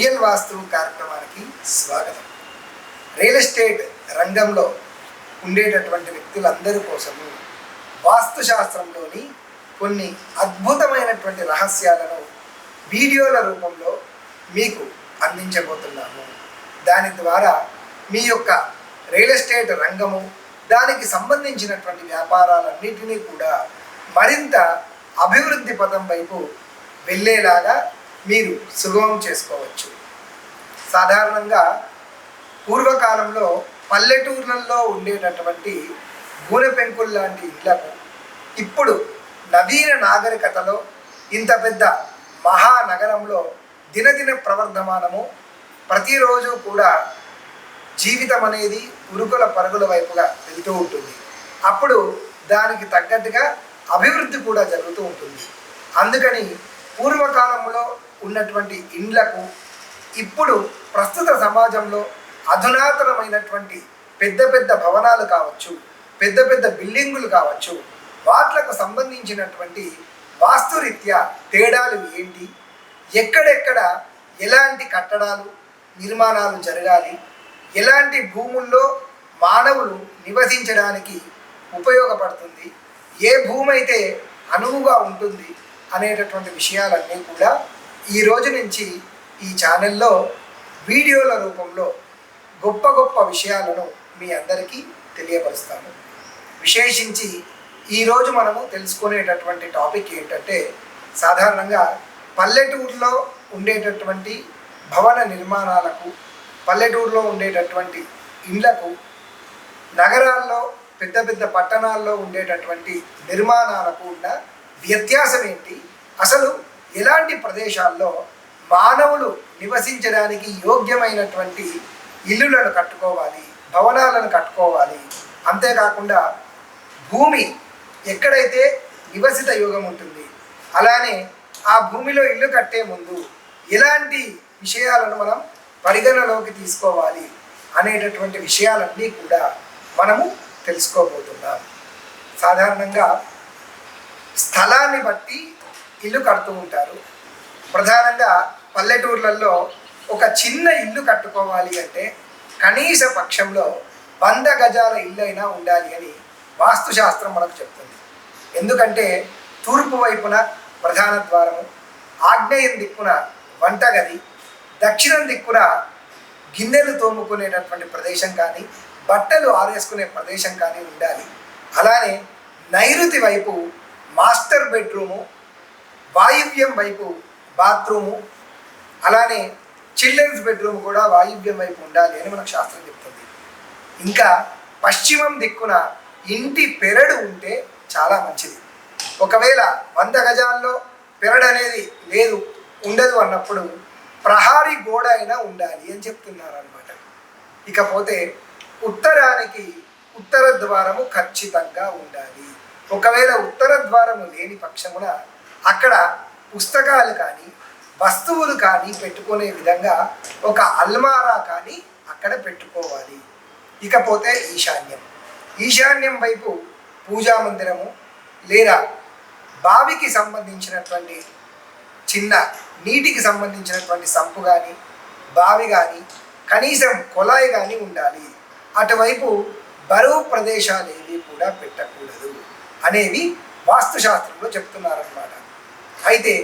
Real వాస్తు కార్యక్రమానికి స్వాగతం. Real estate రంగంలో ఉండేటటువంటి వ్యక్తులందరి కోసము వాస్తు శాస్త్రంలోని కొన్ని అద్భుతమైనటువంటి రహస్యాలను వీడియోల రూపంలో మీకు అందించబోతున్నాము. దాని ద్వారా మీ యొక్క రియల్ ఎస్టేట్ రంగము దానికి సంబంధించినటువంటి వ్యాపారాలన్నిటినీ కూడా మరింత అభివృద్ధి పదం వైపు వెళ్ళేలాగా మీరు సుగమం చేసుకోవచ్చు. సాధారణంగా పూర్వకాలంలో పల్లెటూర్లలో ఉండేటటువంటి గూనె పెంకులు లాంటి ఇళ్ళకు ఇప్పుడు నవీన నాగరికతలో ఇంత పెద్ద మహానగరంలో దినదిన ప్రవర్ధమానము ప్రతిరోజు కూడా జీవితం అనేది ఉరుకుల పరుగుల వైపుగా వెళ్తూ ఉంటుంది. అప్పుడు దానికి తగ్గట్టుగా అభివృద్ధి కూడా జరుగుతూ ఉంటుంది. అందుకని పూర్వకాలంలో ఉన్నటువంటి ఇండ్లకు ఇప్పుడు ప్రస్తుత సమాజంలో అధునాతనమైనటువంటి పెద్ద పెద్ద భవనాలు కావచ్చు పెద్ద పెద్ద బిల్డింగులు కావచ్చు వాట్లకు సంబంధించినటువంటి వాస్తురీత్యా తేడాలు ఏంటి ఎక్కడెక్కడ ఎలాంటి కట్టడాలు నిర్మాణాలు జరగాలి ఎలాంటి భూముల్లో మానవులు నివసించడానికి ఉపయోగపడుతుంది ఏ భూమి అయితే అనువుగా ఉంటుంది అనేటటువంటి విషయాలన్నీ కూడా ఈ రోజు నుంచి ఈ ఛానల్లో వీడియోల రూపంలో గొప్ప గొప్ప విషయాలను మీ అందరికీ తెలియపరుస్తాను. విశేషించి ఈరోజు మనము తెలుసుకునేటటువంటి టాపిక్ ఏంటంటే సాధారణంగా పల్లెటూరులో ఉండేటటువంటి భవన నిర్మాణాలకు పల్లెటూరులో ఉండేటటువంటి ఇండ్లకు నగరాల్లో పెద్ద పెద్ద పట్టణాల్లో ఉండేటటువంటి నిర్మాణాలకు ఉన్న వ్యత్యాసం ఏంటి అసలు ఎలాంటి ప్రదేశాల్లో మానవులు నివసించడానికి యోగ్యమైనటువంటి ఇల్లులను కట్టుకోవాలి భవనాలను కట్టుకోవాలి. అంతేకాకుండా భూమి ఎక్కడైతే నివసిత యోగం ఉంటుంది అలానే ఆ భూమిలో ఇల్లు కట్టే ముందు ఎలాంటి విషయాలను మనం పరిగణలోకి తీసుకోవాలి అనేటటువంటి విషయాలన్నీ కూడా మనము తెలుసుకోబోతున్నాం. సాధారణంగా స్థలాన్ని బట్టి ఇల్లు కడుతూ ఉంటారు. ప్రధానంగా పల్లెటూర్లలో ఒక చిన్న ఇల్లు కట్టుకోవాలి అంటే కనీస పక్షంలో వంద గజాల ఇల్లు అయినా ఉండాలి అని వాస్తుశాస్త్రం మనకు చెప్తుంది. ఎందుకంటే తూర్పు వైపున ప్రధాన ద్వారము ఆగ్నేయం దిక్కున వంటగది దక్షిణం దిక్కున గిన్నెలు తోముకునేటటువంటి ప్రదేశం కానీ బట్టలు ఆరేసుకునే ప్రదేశం కానీ ఉండాలి. అలానే నైరుతి వైపు మాస్టర్ బెడ్రూము వాయువ్యం వైపు బాత్రూము అలానే చిల్డ్రన్స్ బెడ్రూమ్ కూడా వాయువ్యం వైపు ఉండాలి అని మనకు శాస్త్రం చెప్తుంది. ఇంకా పశ్చిమం దిక్కున ఇంటి పెరడు ఉంటే చాలా మంచిది. ఒకవేళ వంద గజాల్లో పెరడు అనేది లేదు ఉండదు అన్నప్పుడు ప్రహారీ గోడ అయినా ఉండాలి అని చెప్తున్నారు అనమాట ఇకపోతే ఉత్తరానికి ఉత్తర ద్వారము ఖచ్చితంగా ఉండాలి. ఒకవేళ ఉత్తర ద్వారము లేని పక్షమున అక్కడ పుస్తకాలు కానీ వస్తువులు కానీ పెట్టుకునే విధంగా ఒక అల్మారా కానీ అక్కడ పెట్టుకోవాలి. ఇకపోతే ఈశాన్యం. ఈశాన్యం వైపు పూజా మందిరము లేదా బావికి సంబంధించినటువంటి చిన్న నీటికి సంబంధించినటువంటి సంపు కానీ బావి కానీ కనీసం కొలాయి కానీ ఉండాలి. అటువైపు బరువు ప్రదేశాలు ఏవి కూడా పెట్టకూడదు అనేవి వాస్తుశాస్త్రంలో చెప్తున్నారన్నమాట. అయితే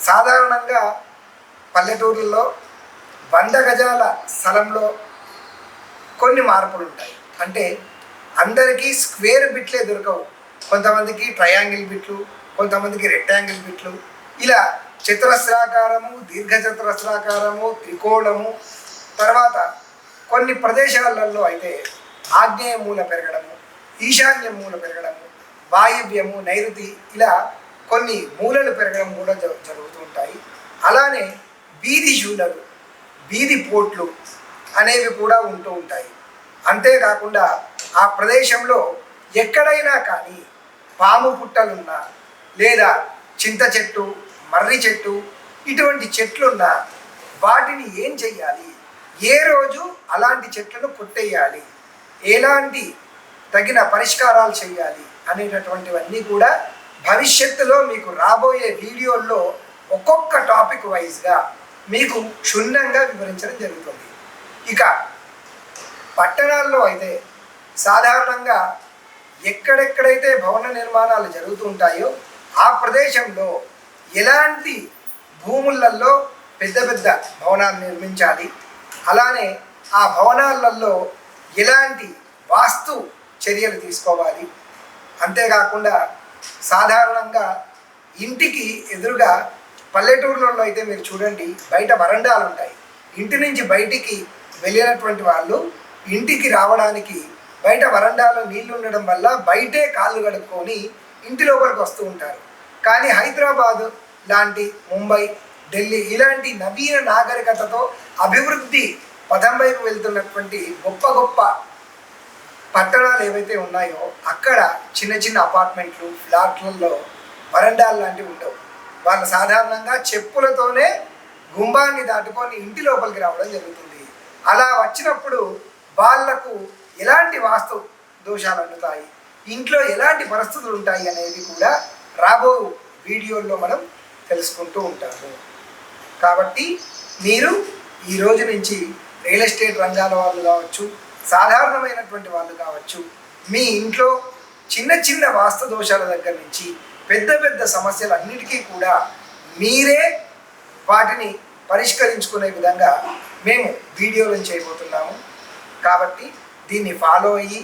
సాధారణంగా పల్లెటూర్లలో వంద గజాల స్థలంలో కొన్ని మార్పులు ఉంటాయి. అంటే అందరికీ స్క్వేర్ బిట్లే దొరకవు. కొంతమందికి ట్రయాంగిల్ బిట్లు కొంతమందికి రెక్టాంగిల్ బిట్లు. ఇలా చతురస్రాకారము దీర్ఘచతురస్రాకారము త్రికోణము తర్వాత కొన్ని ప్రదేశాలలో అయితే ఆగ్నేయ మూల పెరగడము ఈశాన్య మూల పెరగడము వాయువ్యము నైరుతి ఇలా కొన్ని మూలలు పెరగడం కూడా జ- జరుగుతూ ఉంటాయి అలానే బీది జూలలు బీది పోట్లు అనేవి కూడా ఉంటూ ఉంటాయి. అంతేకాకుండా ఆ ప్రదేశంలో ఎక్కడైనా కానీ పాము పుట్టలున్నా లేదా చింత చెట్టు మర్రి చెట్టు ఇటువంటి చెట్లున్నా వాటిని ఏం చెయ్యాలి? ఏ రోజు అలాంటి చెట్లను కొట్టేయాలి? ఎలాంటి తగిన పరిష్కారాలు చేయాలి అనేటటువంటివన్నీ కూడా భవిష్యత్తులో మీకు రాబోయే వీడియోల్లో ఒక్కొక్క టాపిక్ వైజ్గా మీకు క్షుణ్ణంగా వివరించడం జరుగుతుంది. ఇక పట్టణాల్లో అయితే సాధారణంగా ఎక్కడెక్కడైతే భవన నిర్మాణాలు జరుగుతూ ఉంటాయో ఆ ప్రదేశంలో ఎలాంటి భూములలో పెద్ద పెద్ద భవనాలు నిర్మించాలి? అలానే ఆ భవనాలలో ఎలాంటి వాస్తు చర్యలు తీసుకోవాలి? అంతేకాకుండా సాధారణంగా ఇంటికి ఎదురుగా పల్లెటూర్లలో అయితే మీరు చూడండి బయట వరండాలు ఉంటాయి. ఇంటి నుంచి బయటికి వెళ్ళినటువంటి వాళ్ళు ఇంటికి రావడానికి బయట వరండాలో నీళ్ళు ఉండడం వల్ల బయటే కాళ్ళు కడుక్కొని ఇంటి లోపలికి వస్తూ ఉంటారు. కానీ హైదరాబాద్ లాంటి ముంబై ఢిల్లీ ఇలాంటి నవీన నాగరికతతో అభివృద్ధి పదం వైపు వెళ్తున్నటువంటి గొప్ప గొప్ప పట్టణాలు ఏవైతే ఉన్నాయో అక్కడ చిన్న చిన్న అపార్ట్మెంట్లు ఫ్లాట్లలో వరండాలు లాంటివి ఉండవు. వాళ్ళు సాధారణంగా చెప్పులతోనే గుంబాన్ని దాటుకొని ఇంటి లోపలికి రావడం జరుగుతుంది. అలా వచ్చినప్పుడు వాళ్ళకు ఎలాంటి వాస్తు దోషాలు అందుతాయి? ఇంట్లో ఎలాంటి పరిస్థితులు ఉంటాయి అనేవి కూడా రాబో వీడియోల్లో మనం తెలుసుకుంటూ ఉంటాము. కాబట్టి మీరు ఈ రోజు నుంచి రియల్ ఎస్టేట్ రంగాల వాళ్ళు కావచ్చు సాధారణమైనటువంటి వాళ్ళు కావచ్చు మీ ఇంట్లో చిన్న చిన్న వాస్తు దోషాల దగ్గర నుంచి పెద్ద పెద్ద సమస్యలన్నిటికీ కూడా మీరే వాటిని పరిష్కరించుకునే విధంగా మేము వీడియోలను చేయబోతున్నాము. కాబట్టి దీన్ని ఫాలో అయ్యి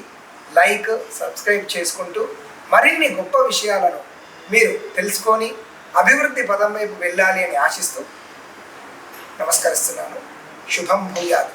లైక్ సబ్స్క్రైబ్ చేసుకుంటూ మరిన్ని గొప్ప విషయాలను మీరు తెలుసుకొని అభివృద్ధి పదం వైపు వెళ్ళాలి అని ఆశిస్తూ నమస్కరిస్తున్నాను. శుభం భూయాదు